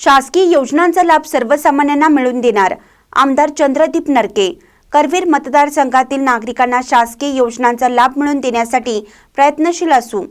शासकीय योजनांचा लाभ सर्वसामान्यांना मिळवून देणार. आमदार चंद्रदीप नरके करवीर मतदारसंघातील नागरिकांना शासकीय योजनांचा लाभ मिळवून देण्यासाठी प्रयत्नशील असू.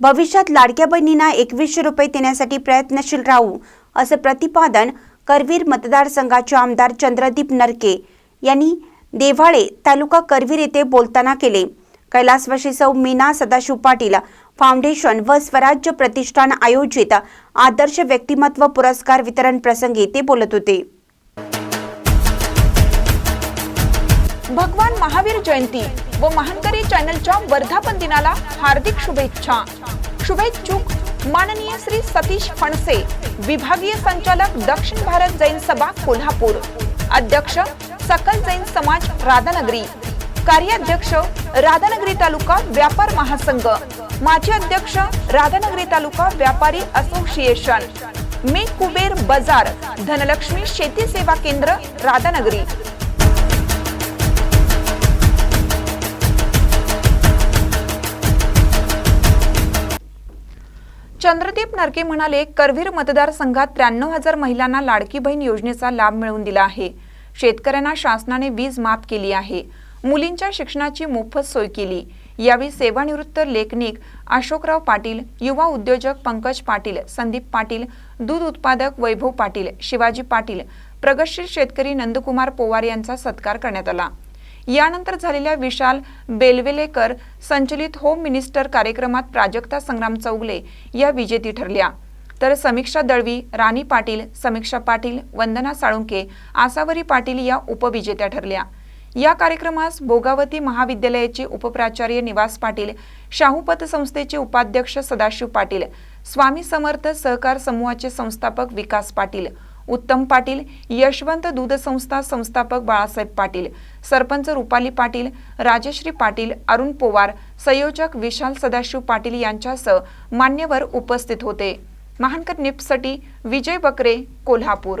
भविष्यात लाडक्या बहिणींना एकवीसशे रुपये देण्यासाठी प्रयत्नशील राहू असं प्रतिपादन करवीर मतदारसंघाचे आमदार चंद्रदीप नरके यांनी देव्हाळे तालुका करवीर येथे बोलताना केले. कैलासवासी सौ मीना सदाशिव पाटील फाउंडेशन व स्वराज्य प्रतिष्ठान आयोजित आदर्श व्यक्तिमत्व पुरस्कार वितरण प्रसंगी ते बोलत होते. भगवान महावीर जयंती व महानकरी चॅनलच्या वर्धापन दिनाला हार्दिक शुभेच्छा. शुभेच्छुक माननीय श्री सतीश फणसे विभागीय संचालक दक्षिण भारत जैन सभा कोल्हापूर अध्यक्ष सकल जैन समाज राधानगरी कार्याध्यक्ष राधानगरी तालुका व्यापार महासंघ. माजी अध्यक्ष राधानगरी तालुका व्यापारी असोसिएशन. मी कुबेर बाजार धनलक्ष्मी शेती सेवा केंद्र राधानगरी. चंद्रदीप नरके म्हणाले करवीर मतदारसंघात त्र्याण्णव हजार महिलांना लाडकी बहीण योजनेचा लाभ मिळवून दिला आहे. शेतकऱ्यांना शासनाने वीज माफ केली आहे. मुलींच्या शिक्षणाची मोफत सोय केली. यावेळी सेवानिवृत्त लेखनिक अशोकराव पाटील युवा उद्योजक पंकज पाटील संदीप पाटील दूध उत्पादक वैभव पाटील शिवाजी पाटील प्रगतशील शेतकरी नंदकुमार पोवार यांचा सत्कार करण्यात आला. यानंतर झालेल्या विशाल बेलवेलेकर संचलित होम मिनिस्टर कार्यक्रमात प्राजक्ता संग्राम चौगले या विजेती ठरल्या. तर समीक्षा दळवी राणी पाटील समीक्षा पाटील वंदना साळुंके आसावरी पाटील या उपविजेत्या ठरल्या. या कार्यक्रमास भोगावती महाविद्यालयाचे उपप्राचार्य निवास पाटील शाहू पतसंस्थेचे उपाध्यक्ष सदाशिव पाटील स्वामी समर्थ सहकार समूहाचे संस्थापक विकास पाटील उत्तम पाटील यशवंत दूध संस्था संस्थापक बाळासाहेब पाटील सरपंच रुपाली पाटील राजश्री पाटील अरुण पोवार संयोजक विशाल सदाशिव पाटील यांच्यासह मान्यवर उपस्थित होते. महानकर निप्ससाठी विजय बकरे कोल्हापूर.